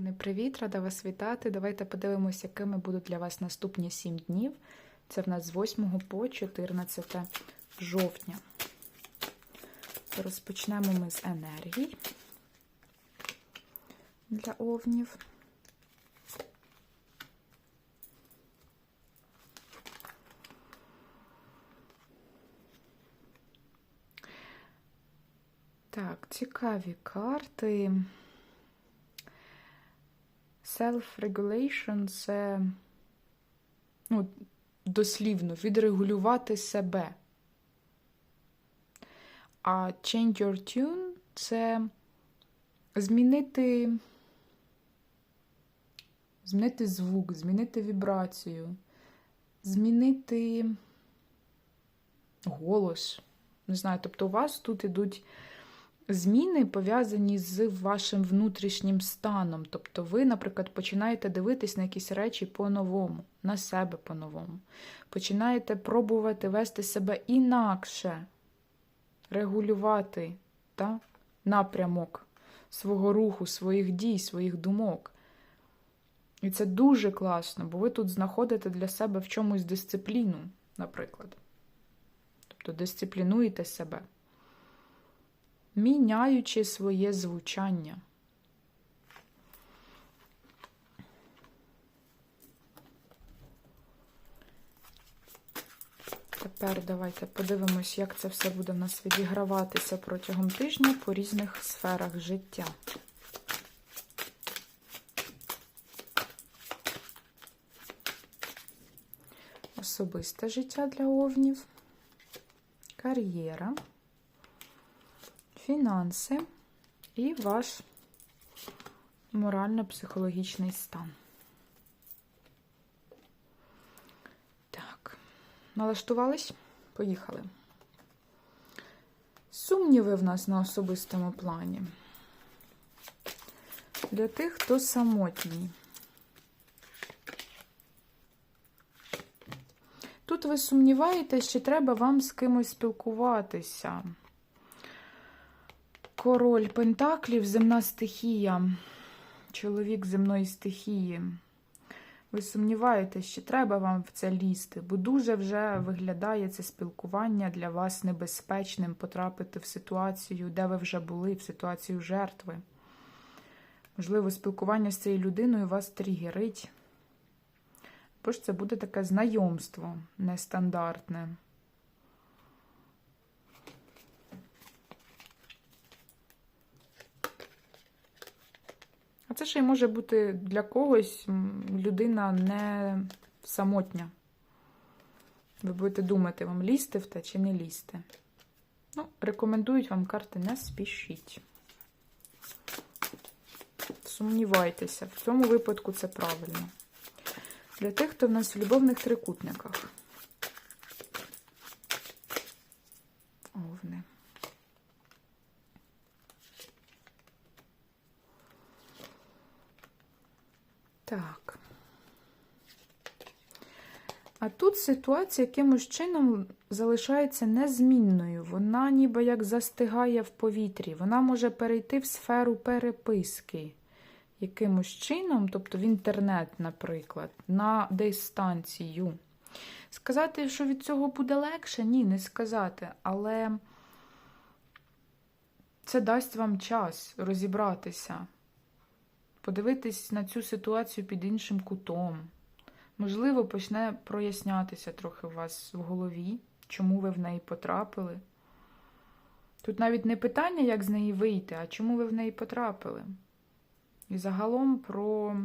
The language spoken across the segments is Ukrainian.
Не привіт, рада вас вітати. Давайте подивимося, якими будуть для вас наступні 7 днів. Це в нас з 8 по 14 жовтня. Розпочнемо ми з енергій для овнів. Так, цікаві карти. Self-regulation це ну, дослівно відрегулювати себе. А change your tune це змінити, змінити звук, змінити вібрацію, змінити голос. Не знаю, тобто у вас тут ідуть зміни пов'язані з вашим внутрішнім станом. Тобто, ви, наприклад, починаєте дивитись на якісь речі по-новому, на себе по-новому. Починаєте пробувати вести себе інакше, регулювати та, напрямок свого руху, своїх дій, своїх думок. І це дуже класно, бо ви тут знаходите для себе в чомусь дисципліну, наприклад. Тобто дисциплінуєте себе міняючи своє звучання. Тепер давайте подивимось, як це все буде в нас відіграватися протягом тижня по різних сферах життя. Особисте життя для овнів, кар'єра фінанси і ваш морально-психологічний стан. Так, налаштувались? Поїхали. Сумніви в нас на особистому плані. Для тих, хто самотній. Тут ви сумніваєтесь, чи треба вам з кимось спілкуватися. Король Пентаклів, земна стихія, чоловік земної стихії. Ви сумніваєтесь, чи треба вам в це лізти, бо дуже вже виглядає це спілкування для вас небезпечним потрапити в ситуацію, де ви вже були, в ситуацію жертви. Можливо, спілкування з цією людиною вас тригерить. Бо ж це буде таке знайомство нестандартне. Це ще й може бути для когось людина не самотня. Ви будете думати, вам лізти в те чи не лізти. Ну, рекомендують вам карти не спішіть. Сумнівайтеся, в цьому випадку це правильно. Для тих, хто в нас в любовних трикутниках. Так. А тут ситуація якимось чином залишається незмінною. Вона ніби як застигає в повітрі. Вона може перейти в сферу переписки якимось чином, тобто в інтернет, наприклад, на дистанцію. Сказати, що від цього буде легше, ні, не сказати. Але це дасть вам час розібратися подивитись на цю ситуацію під іншим кутом. Можливо, почне прояснятися трохи у вас в голові, чому ви в неї потрапили. Тут навіть не питання, як з неї вийти, а чому ви в неї потрапили. І загалом про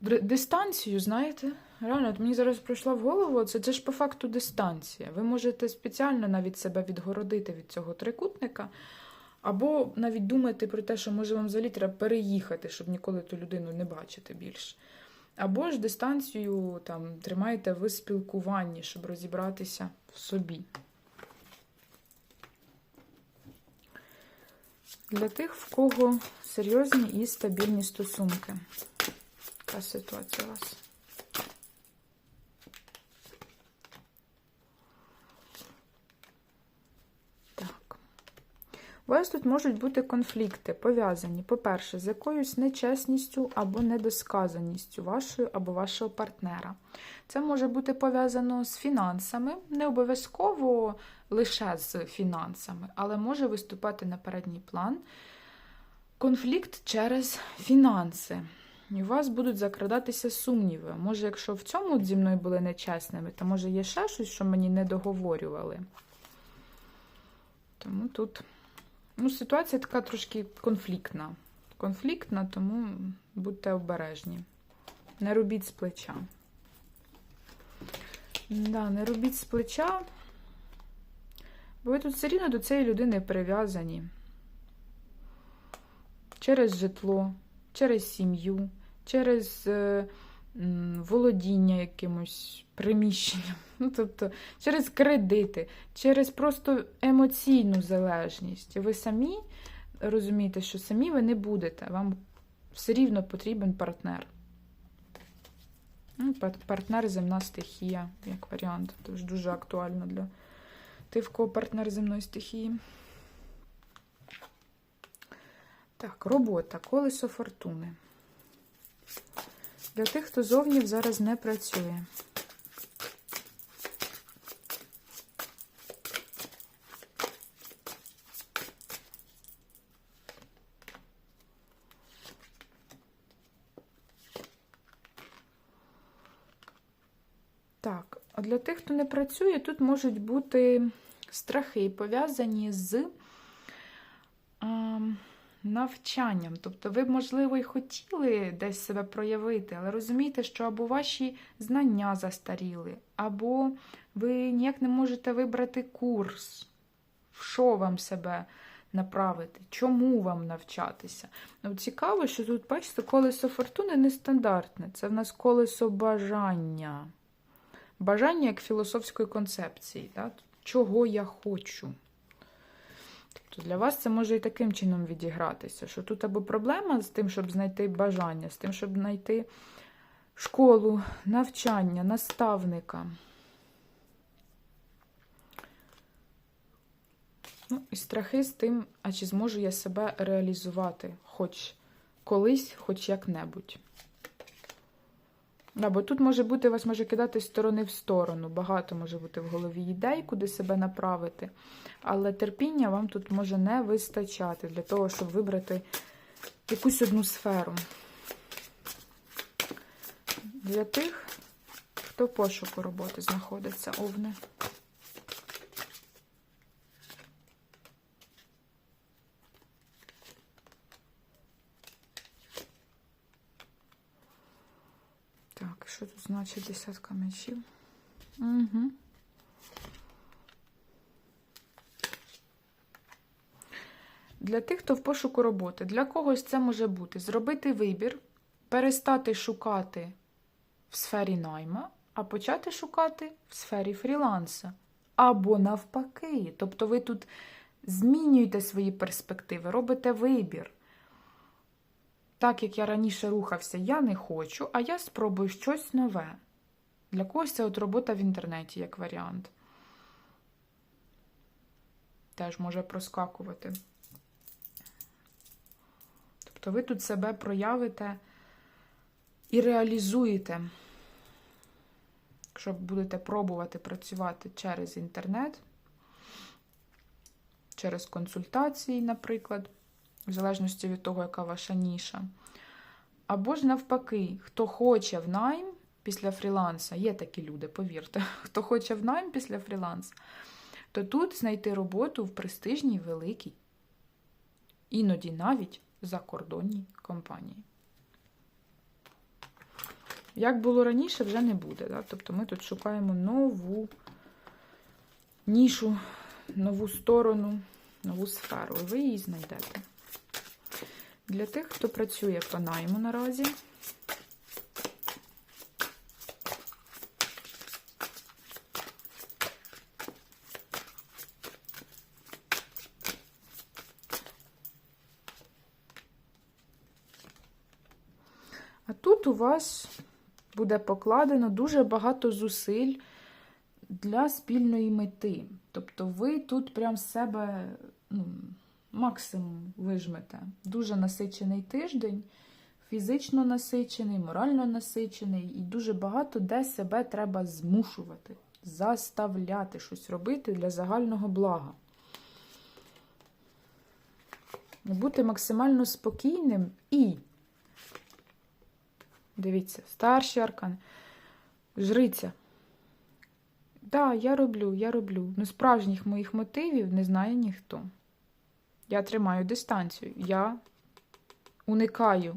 дистанцію, знаєте, реально, мені зараз прийшла в голову, це, це ж по факту дистанція. Ви можете спеціально навіть себе відгородити від цього трикутника. Або навіть думати про те, що може вам взагалі треба переїхати, щоб ніколи ту людину не бачити більше. Або ж дистанцію там, тримаєте в спілкуванні, щоб розібратися в собі. Для тих, в кого серйозні і стабільні стосунки. Яка ситуація у вас? У вас тут можуть бути конфлікти, пов'язані, по-перше, з якоюсь нечесністю або недосказаністю вашої або вашого партнера. Це може бути пов'язано з фінансами, не обов'язково лише з фінансами, але може виступати на передній план конфлікт через фінанси. І у вас будуть закрадатися сумніви. Може, якщо в цьому зі мною були нечесними, то може є ще щось, що мені не договорювали. Тому тут ну, ситуація така трошки конфліктна. Конфліктна, тому будьте обережні. Не робіть з плеча. Да, не робіть з плеча, бо ви тут все рівно до цієї людини прив'язані. Через житло, через сім'ю, через е, володіння якимось приміщенням, ну, тобто через кредити, через просто емоційну залежність. Ви самі розумієте, що самі ви не будете. Вам все рівно потрібен партнер. Ну, Партнер земна стихія, як варіант. Тож дуже актуально для тих, в кого партнер земної стихії. Так, робота, колесо фортуни. Для тих, хто зовні зараз не працює. Так, а для тих, хто не працює, тут можуть бути страхи пов'язані з навчанням. Тобто, ви, можливо, і хотіли десь себе проявити, але розумієте, що або ваші знання застаріли, або ви ніяк не можете вибрати курс, в що вам себе направити, чому вам навчатися. Ну, цікаво, що тут, бачите, колесо фортуни нестандартне. Це в нас колесо бажання. Бажання як філософської концепції, так? чого я хочу. Тобто для вас це може і таким чином відігратися, що тут або проблема з тим, щоб знайти бажання, з тим, щоб знайти школу, навчання, наставника. Ну, і страхи з тим, а чи зможу я себе реалізувати хоч колись, хоч як-небудь. Да, бо тут може бути, вас може кидати з сторони в сторону. Багато може бути в голові ідей, куди себе направити. Але терпіння вам тут може не вистачати для того, щоб вибрати якусь одну сферу. Для тих, хто пошуку роботи знаходиться, овни. Так, значить десятка мечів? Угу. Для тих, хто в пошуку роботи, для когось це може бути зробити вибір, перестати шукати в сфері найма, а почати шукати в сфері фріланса. Або навпаки. Тобто ви тут змінюєте свої перспективи, робите вибір. Так як я раніше рухався, я не хочу, а я спробую щось нове. Для когось це от робота в інтернеті як варіант. Теж може проскакувати. Тобто ви тут себе проявите і реалізуєте, якщо будете пробувати працювати через інтернет, через консультації, наприклад в залежності від того, яка ваша ніша. Або ж навпаки, хто хоче в найм після фріланса, є такі люди, повірте, хто хоче в найм після фріланса, то тут знайти роботу в престижній великій, іноді навіть закордонній компанії. Як було раніше, вже не буде. Да? Тобто ми тут шукаємо нову нішу, нову сторону, нову сферу. І ви її знайдете. Для тих, хто працює по найму наразі. А тут у вас буде покладено дуже багато зусиль для спільної мети. Тобто ви тут прям з себе ну, максимум вижмете. Дуже насичений тиждень, фізично насичений, морально насичений, і дуже багато де себе треба змушувати, заставляти щось робити для загального блага. Бути максимально спокійним і, дивіться, старший аркан, жриця. Так, да, я роблю, я роблю. Ну, справжніх моїх мотивів не знає ніхто. Я тримаю дистанцію. Я уникаю,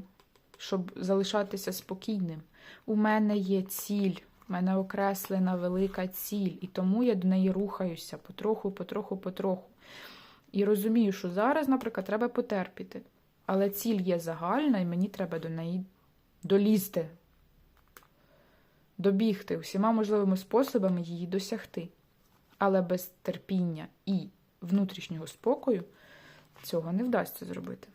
щоб залишатися спокійним. У мене є ціль, у мене окреслена велика ціль, і тому я до неї рухаюся потроху, потроху, потроху. І розумію, що зараз, наприклад, треба потерпіти. Але ціль є загальна, і мені треба до неї долізти, добігти усіма можливими способами її досягти. Але без терпіння і внутрішнього спокою цього не вдасться зробити.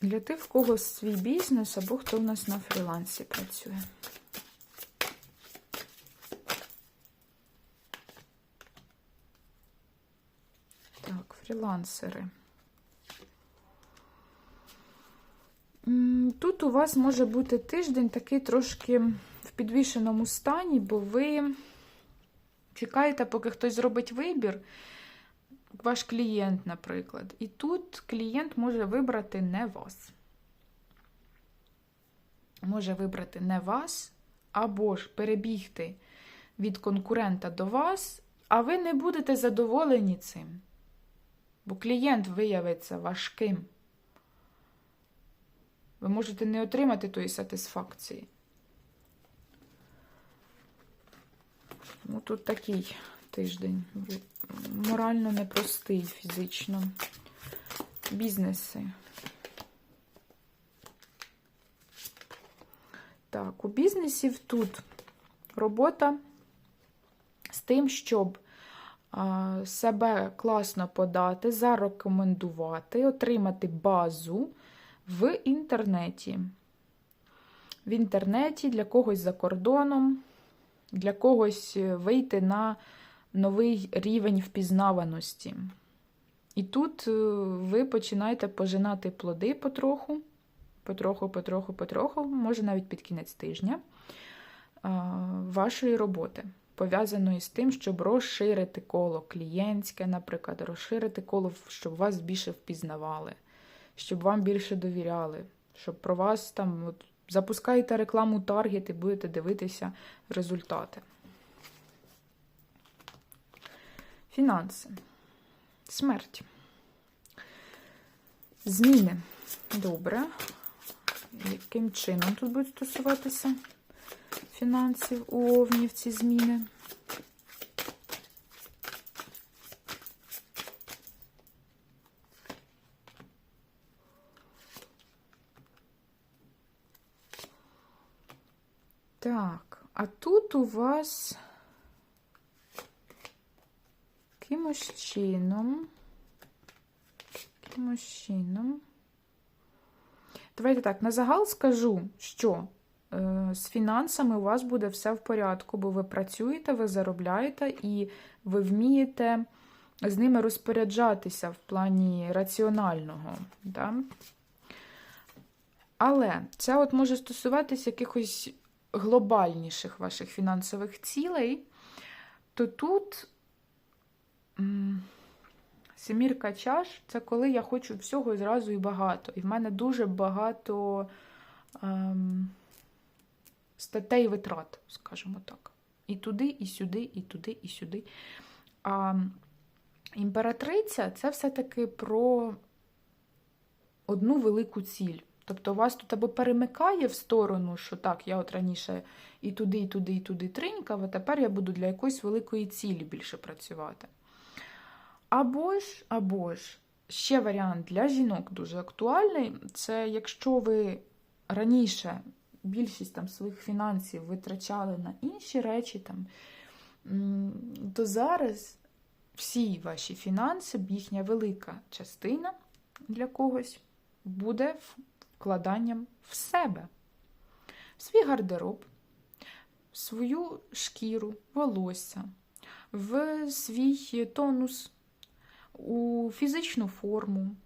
Для тих, в кого свій бізнес або хто в нас на фрілансі працює. Так, фрілансери. Тут у вас може бути тиждень такий трошки в підвішеному стані, бо ви чекаєте, поки хтось зробить вибір, ваш клієнт, наприклад. І тут клієнт може вибрати не вас. Може вибрати не вас, або ж перебігти від конкурента до вас, а ви не будете задоволені цим. Бо клієнт виявиться важким. Ви можете не отримати тої сатисфакції. Ну, тут такий тиждень. Морально непростий, фізично. Бізнеси. Так, у бізнесів тут робота з тим, щоб себе класно подати, зарекомендувати, отримати базу в інтернеті. В інтернеті для когось за кордоном, для когось вийти на новий рівень впізнаваності. І тут ви починаєте пожинати плоди потроху, потроху, потроху, потроху, може навіть під кінець тижня вашої роботи, пов'язаної з тим, щоб розширити коло клієнтське, наприклад, розширити коло, щоб вас більше впізнавали щоб вам більше довіряли, щоб про вас там от, запускаєте рекламу таргет і будете дивитися результати. Фінанси. Смерть. Зміни. Добре. Яким чином тут будуть стосуватися фінансів у овнів ці зміни? Так, а тут у вас якимось чином, якимось чином. Давайте так, на загал скажу, що е, з фінансами у вас буде все в порядку, бо ви працюєте, ви заробляєте і ви вмієте з ними розпоряджатися в плані раціонального. Да? Але це от може стосуватися якихось глобальніших ваших фінансових цілей, то тут семірка чаш це коли я хочу всього і зразу і багато. І в мене дуже багато ем, статей витрат, скажімо так. І туди, і сюди, і туди, і сюди. А імператриця це все-таки про одну велику ціль. Тобто вас тут або перемикає в сторону, що так, я от раніше і туди, і туди, і туди тринькав, а тепер я буду для якоїсь великої цілі більше працювати. Або ж, або ж, ще варіант для жінок дуже актуальний це якщо ви раніше більшість там своїх фінансів витрачали на інші речі, там, то зараз всі ваші фінанси, їхня велика частина для когось буде вкладанням в себе, в свій гардероб, в свою шкіру, волосся, в свій тонус, у фізичну форму.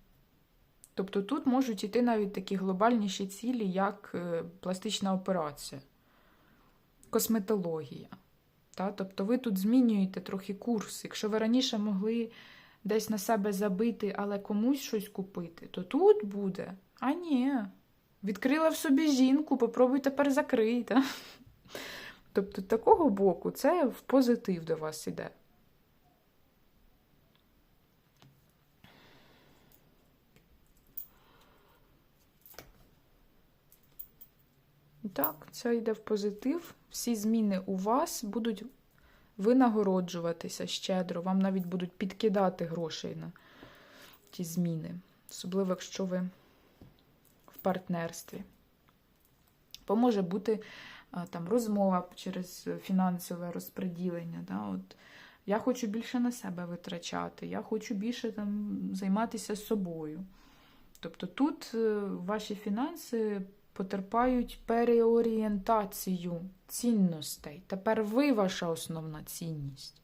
Тобто тут можуть іти навіть такі глобальніші цілі, як е, пластична операція, косметологія. Та? Тобто ви тут змінюєте трохи курс. Якщо ви раніше могли десь на себе забити, але комусь щось купити, то тут буде. А ні. Відкрила в собі жінку, попробуй тепер закрити. Тобто, такого боку це в позитив до вас іде. Так, це йде в позитив. Всі зміни у вас будуть винагороджуватися щедро. Вам навіть будуть підкидати грошей на ті зміни. Особливо, якщо ви в партнерстві. Поможе бути там розмова через фінансове розподілення. Да? От, я хочу більше на себе витрачати, я хочу більше там займатися собою. Тобто тут е, ваші фінанси потерпають переорієнтацію цінностей. Тепер ви ваша основна цінність.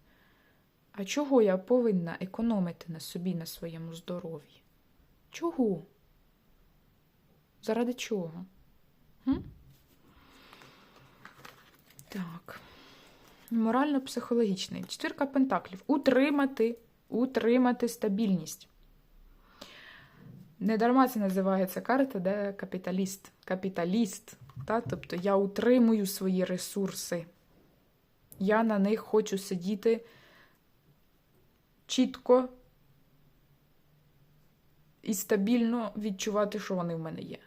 А чого я повинна економити на собі, на своєму здоров'ї? Чого? Заради чого? М? Так. Морально-психологічний. Четвірка пентаклів. Утримати, утримати стабільність. Не дарма це називається карта, де капіталіст. Капіталіст. Та? Тобто я утримую свої ресурси. Я на них хочу сидіти чітко і стабільно відчувати, що вони в мене є.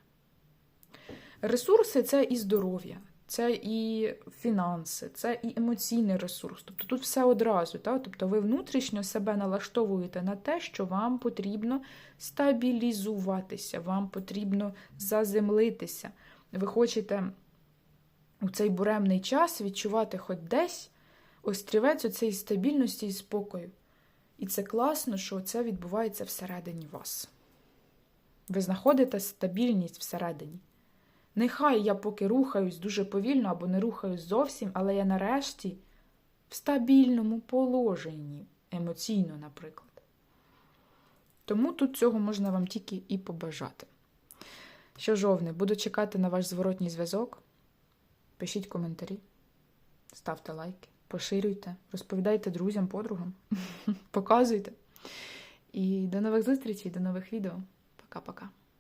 Ресурси це і здоров'я, це і фінанси, це і емоційний ресурс. Тобто тут все одразу. Та? Тобто ви внутрішньо себе налаштовуєте на те, що вам потрібно стабілізуватися, вам потрібно заземлитися. Ви хочете у цей буремний час відчувати хоч десь острівець оцеї стабільності і спокою. І це класно, що це відбувається всередині вас. Ви знаходите стабільність всередині. Нехай я поки рухаюсь дуже повільно або не рухаюсь зовсім, але я нарешті в стабільному положенні, емоційно, наприклад. Тому тут цього можна вам тільки і побажати. Що жовне, буду чекати на ваш зворотній зв'язок. Пишіть коментарі, ставте лайки, поширюйте, розповідайте друзям, подругам, показуйте. І до нових зустрічей, до нових відео. Пока-пока.